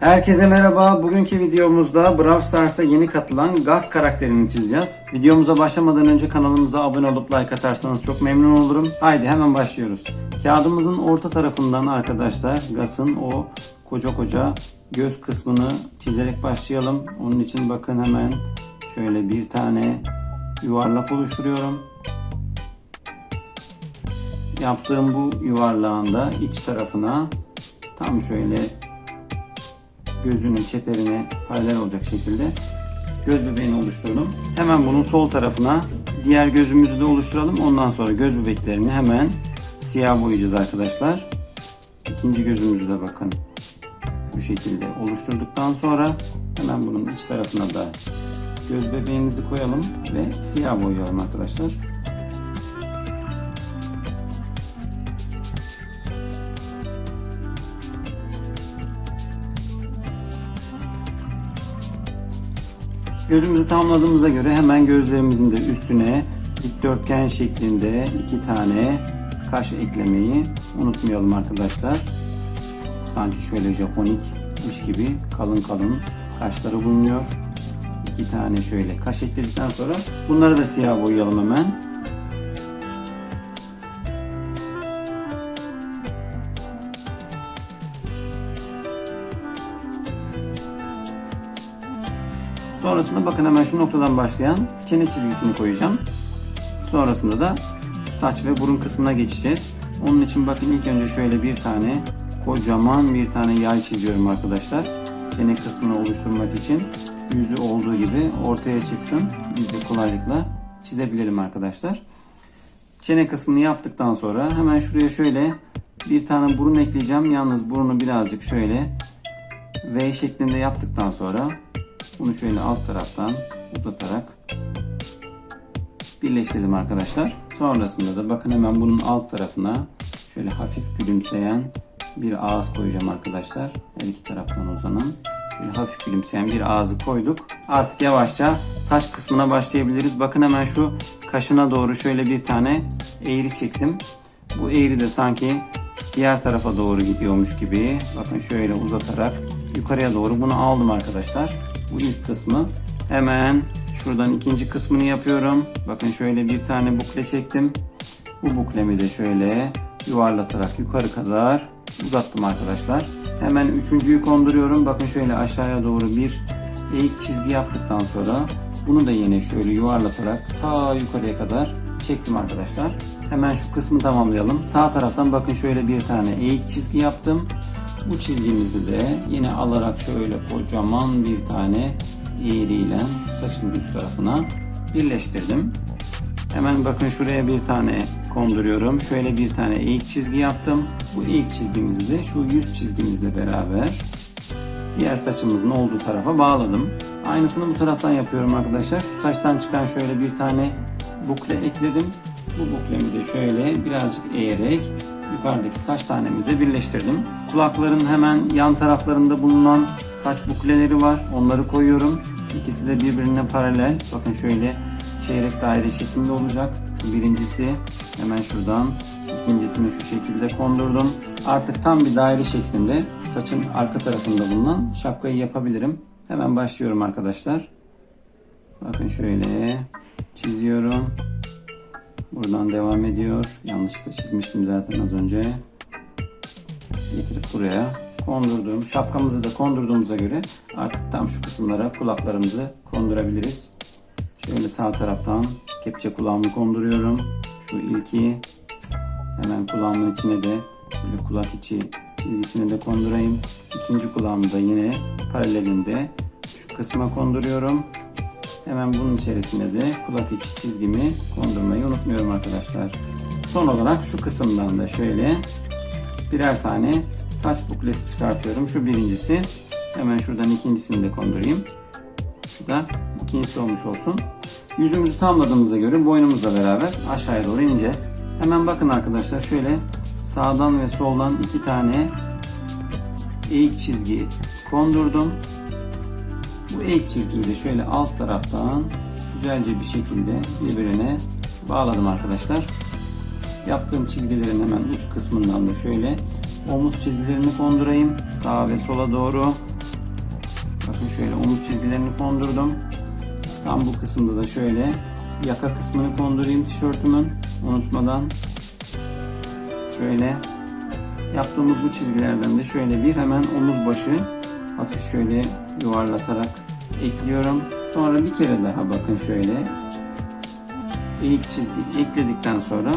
Herkese merhaba. Bugünkü videomuzda Brawl Stars'ta yeni katılan Gaz karakterini çizeceğiz. Videomuza başlamadan önce kanalımıza abone olup like atarsanız çok memnun olurum. Haydi hemen başlıyoruz. Kağıdımızın orta tarafından arkadaşlar Gaz'ın o koca koca göz kısmını çizerek başlayalım. Onun için bakın hemen şöyle bir tane yuvarlak oluşturuyorum. Yaptığım bu yuvarlağın da iç tarafına tam şöyle gözünün çeperine paralel olacak şekilde göz bebeğini oluşturdum. Hemen bunun sol tarafına diğer gözümüzü de oluşturalım. Ondan sonra göz bebeklerini hemen siyah boyayacağız arkadaşlar. İkinci gözümüzü de bakın bu şekilde oluşturduktan sonra hemen bunun iç tarafına da göz bebeğimizi koyalım ve siyah boyayalım arkadaşlar. Gözümüzü tamamladığımıza göre hemen gözlerimizin de üstüne dikdörtgen şeklinde iki tane kaş eklemeyi unutmayalım arkadaşlar. Sanki şöyle Japonikmiş gibi kalın kalın kaşları bulunuyor. İki tane şöyle kaş ekledikten sonra bunları da siyah boyayalım hemen. Sonrasında bakın hemen şu noktadan başlayan çene çizgisini koyacağım. Sonrasında da saç ve burun kısmına geçeceğiz. Onun için bakın ilk önce şöyle bir tane kocaman bir tane yay çiziyorum arkadaşlar. Çene kısmını oluşturmak için yüzü olduğu gibi ortaya çıksın. Biz de kolaylıkla çizebilelim arkadaşlar. Çene kısmını yaptıktan sonra hemen şuraya şöyle bir tane burun ekleyeceğim. Yalnız burunu birazcık şöyle V şeklinde yaptıktan sonra bunu şöyle alt taraftan uzatarak birleştirdim arkadaşlar. Sonrasında da bakın hemen bunun alt tarafına şöyle hafif gülümseyen bir ağız koyacağım arkadaşlar. Her iki taraftan uzanan. Şöyle hafif gülümseyen bir ağzı koyduk. Artık yavaşça saç kısmına başlayabiliriz. Bakın hemen şu kaşına doğru şöyle bir tane eğri çektim. Bu eğri de sanki diğer tarafa doğru gidiyormuş gibi. Bakın şöyle uzatarak yukarıya doğru bunu aldım arkadaşlar. Bu ilk kısmı. Hemen şuradan ikinci kısmını yapıyorum. Bakın şöyle bir tane bukle çektim. Bu buklemi de şöyle yuvarlatarak yukarı kadar uzattım arkadaşlar. Hemen üçüncüyü konduruyorum. Bakın şöyle aşağıya doğru bir eğik çizgi yaptıktan sonra bunu da yine şöyle yuvarlatarak ta yukarıya kadar çektim arkadaşlar. Hemen şu kısmı tamamlayalım. Sağ taraftan bakın şöyle bir tane eğik çizgi yaptım. Bu çizgimizi de yine alarak şöyle kocaman bir tane eğriyle şu saçın üst tarafına birleştirdim. Hemen bakın şuraya bir tane konduruyorum. Şöyle bir tane eğik çizgi yaptım. Bu eğik çizgimizi de şu yüz çizgimizle beraber diğer saçımızın olduğu tarafa bağladım. Aynısını bu taraftan yapıyorum arkadaşlar. Şu saçtan çıkan şöyle bir tane bukle ekledim. Bu buklemi de şöyle birazcık eğerek yukarıdaki saç tanemize birleştirdim. Kulakların hemen yan taraflarında bulunan saç bukleleri var. Onları koyuyorum. İkisi de birbirine paralel. Bakın şöyle çeyrek daire şeklinde olacak. Şu birincisi hemen şuradan ikincisini şu şekilde kondurdum. Artık tam bir daire şeklinde saçın arka tarafında bulunan şapkayı yapabilirim. Hemen başlıyorum arkadaşlar. Bakın şöyle çiziyorum. Buradan devam ediyor. Yanlışlıkla çizmiştim zaten az önce. Getirip buraya kondurdum. Şapkamızı da kondurduğumuza göre artık tam şu kısımlara kulaklarımızı kondurabiliriz. Şöyle sağ taraftan kepçe kulağımı konduruyorum. Şu ilki hemen kulağımın içine de şöyle kulak içi çizgisini de kondurayım. İkinci kulağımı da yine paralelinde şu kısma konduruyorum. Hemen bunun içerisine de kulak içi çizgimi kondurmayı unutmuyorum arkadaşlar. Son olarak şu kısımdan da şöyle birer tane saç buklesi çıkartıyorum. Şu birincisi. Hemen şuradan ikincisini de kondurayım. Şu da ikincisi olmuş olsun. Yüzümüzü tamamladığımıza göre boynumuzla beraber aşağıya doğru ineceğiz. Hemen bakın arkadaşlar şöyle sağdan ve soldan iki tane eğik çizgi kondurdum. Bu eğik çizgiyi de şöyle alt taraftan güzelce bir şekilde birbirine bağladım arkadaşlar. Yaptığım çizgilerin hemen uç kısmından da şöyle omuz çizgilerini kondurayım. Sağa ve sola doğru. Bakın şöyle omuz çizgilerini kondurdum. Tam bu kısımda da şöyle yaka kısmını kondurayım tişörtümün unutmadan. Şöyle yaptığımız bu çizgilerden de şöyle bir hemen omuz başı hafif şöyle yuvarlatarak ekliyorum. Sonra bir kere daha bakın şöyle eğik çizgi ekledikten sonra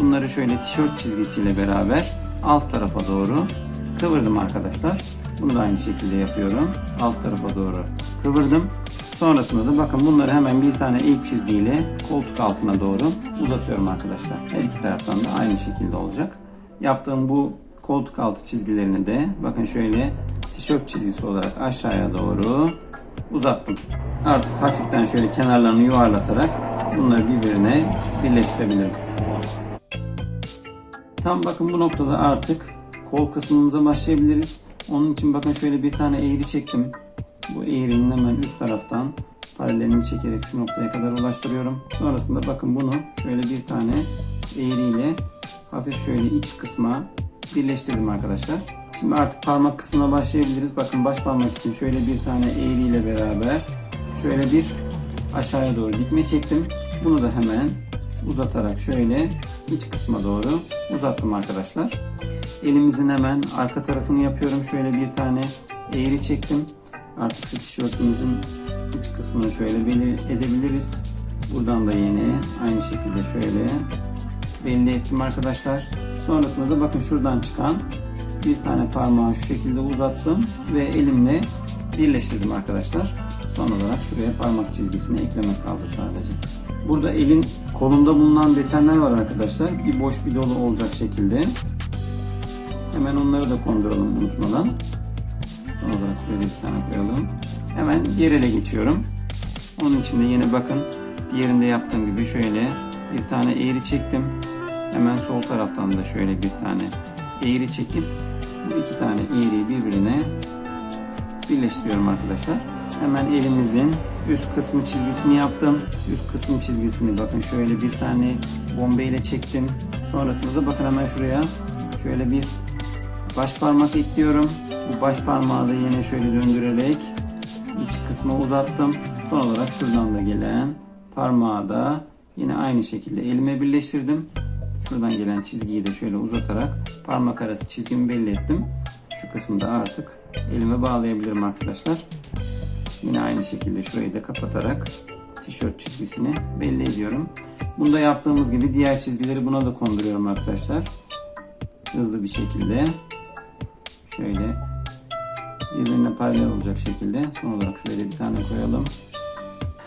bunları şöyle tişört çizgisiyle beraber alt tarafa doğru kıvırdım arkadaşlar. Bunu da aynı şekilde yapıyorum. Alt tarafa doğru kıvırdım. Sonrasında da bakın bunları hemen bir tane ilk çizgiyle koltuk altına doğru uzatıyorum arkadaşlar. Her iki taraftan da aynı şekilde olacak. Yaptığım bu koltuk altı çizgilerini de bakın şöyle tişört çizgisi olarak aşağıya doğru uzattım. Artık hafiften şöyle kenarlarını yuvarlatarak bunları birbirine birleştirebilirim. Tam bakın bu noktada artık kol kısmımıza başlayabiliriz. Onun için bakın şöyle bir tane eğri çektim. Bu eğrinin hemen üst taraftan paralelini çekerek şu noktaya kadar ulaştırıyorum. Sonrasında bakın bunu şöyle bir tane eğriyle hafif şöyle iç kısma birleştirdim arkadaşlar. Şimdi artık parmak kısmına başlayabiliriz. Bakın baş parmak için şöyle bir tane eğriyle beraber şöyle bir aşağıya doğru dikme çektim. Bunu da hemen uzatarak şöyle iç kısma doğru uzattım arkadaşlar. Elimizin hemen arka tarafını yapıyorum. Şöyle bir tane eğri çektim. Artık şu tişörtümüzün iç kısmını şöyle belli edebiliriz. Buradan da yine aynı şekilde şöyle belli ettim arkadaşlar. Sonrasında da bakın şuradan çıkan bir tane parmağı şu şekilde uzattım ve elimle birleştirdim arkadaşlar. Son olarak şuraya parmak çizgisini eklemek kaldı sadece. Burada elin kolunda bulunan desenler var arkadaşlar. Bir boş bir dolu olacak şekilde. Hemen onları da konduralım unutmadan. Son olarak şöyle bir tane koyalım. Hemen diğer ele geçiyorum. Onun için de yine bakın diğerinde yaptığım gibi şöyle bir tane eğri çektim. Hemen sol taraftan da şöyle bir tane eğri çekip bu iki tane eğriyi birbirine birleştiriyorum arkadaşlar. Hemen elimizin üst kısmı çizgisini yaptım. Üst kısım çizgisini bakın şöyle bir tane bombe ile çektim. Sonrasında da bakın hemen şuraya şöyle bir baş parmak ekliyorum. Bu baş parmağı da yine şöyle döndürerek iç kısmı uzattım. Son olarak şuradan da gelen parmağı da yine aynı şekilde elime birleştirdim. Şuradan gelen çizgiyi de şöyle uzatarak parmak arası çizgimi belli ettim. Şu kısmı da artık elime bağlayabilirim arkadaşlar. Yine aynı şekilde şurayı da kapatarak tişört çizgisini belli ediyorum. Bunda yaptığımız gibi diğer çizgileri buna da konduruyorum arkadaşlar. Hızlı bir şekilde. Şöyle birbirine paralel olacak şekilde. Son olarak şöyle bir tane koyalım.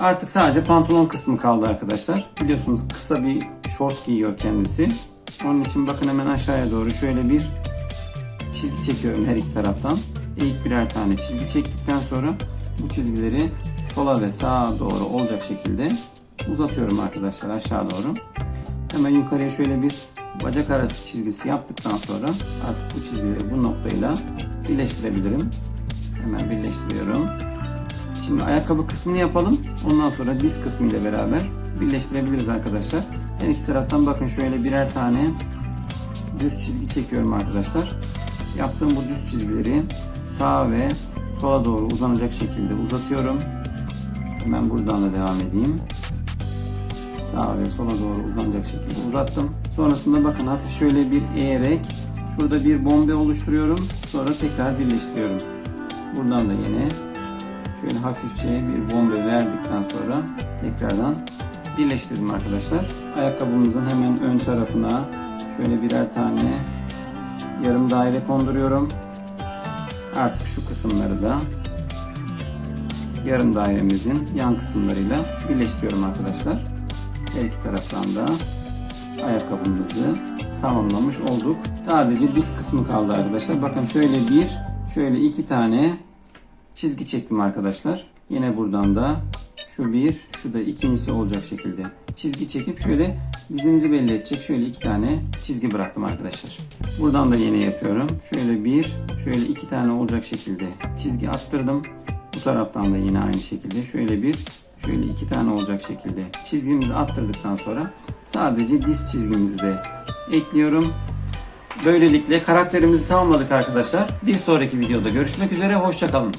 Artık sadece pantolon kısmı kaldı arkadaşlar. Biliyorsunuz kısa bir şort giyiyor kendisi. Onun için bakın hemen aşağıya doğru şöyle bir çizgi çekiyorum her iki taraftan. İlk birer tane çizgi çektikten sonra bu çizgileri sola ve sağa doğru olacak şekilde uzatıyorum arkadaşlar aşağı doğru. Hemen yukarıya şöyle bir bacak arası çizgisi yaptıktan sonra artık bu çizgileri bu noktayla birleştirebilirim. Hemen birleştiriyorum. Şimdi ayakkabı kısmını yapalım. Ondan sonra diz kısmı ile beraber birleştirebiliriz arkadaşlar. Her iki taraftan bakın şöyle birer tane düz çizgi çekiyorum arkadaşlar. Yaptığım bu düz çizgileri sağa ve sola doğru uzanacak şekilde uzatıyorum. Hemen buradan da devam edeyim. Sağa ve sola doğru uzanacak şekilde uzattım. Sonrasında bakın hafif şöyle bir eğerek şurada bir bombe oluşturuyorum. Sonra tekrar birleştiriyorum. Buradan da yine şöyle hafifçe bir bombe verdikten sonra tekrardan birleştirdim arkadaşlar. Ayakkabımızın hemen ön tarafına şöyle birer tane yarım daire konduruyorum. Artık şu kısımları da yarım dairemizin yan kısımlarıyla birleştiriyorum arkadaşlar. Her iki taraftan da ayakkabımızı tamamlamış olduk. Sadece diz kısmı kaldı arkadaşlar. Bakın şöyle bir, şöyle iki tane çizgi çektim arkadaşlar. Yine buradan da şu bir, şu da ikincisi olacak şekilde çizgi çekip şöyle dizimizi belli edecek şöyle iki tane çizgi bıraktım arkadaşlar. Buradan da yine yapıyorum. Şöyle bir, şöyle iki tane olacak şekilde çizgi attırdım. Bu taraftan da yine aynı şekilde şöyle bir, şöyle iki tane olacak şekilde çizgimizi attırdıktan sonra sadece diz çizgimizi de ekliyorum. Böylelikle karakterimizi tamamladık arkadaşlar. Bir sonraki videoda görüşmek üzere. Hoşçakalın.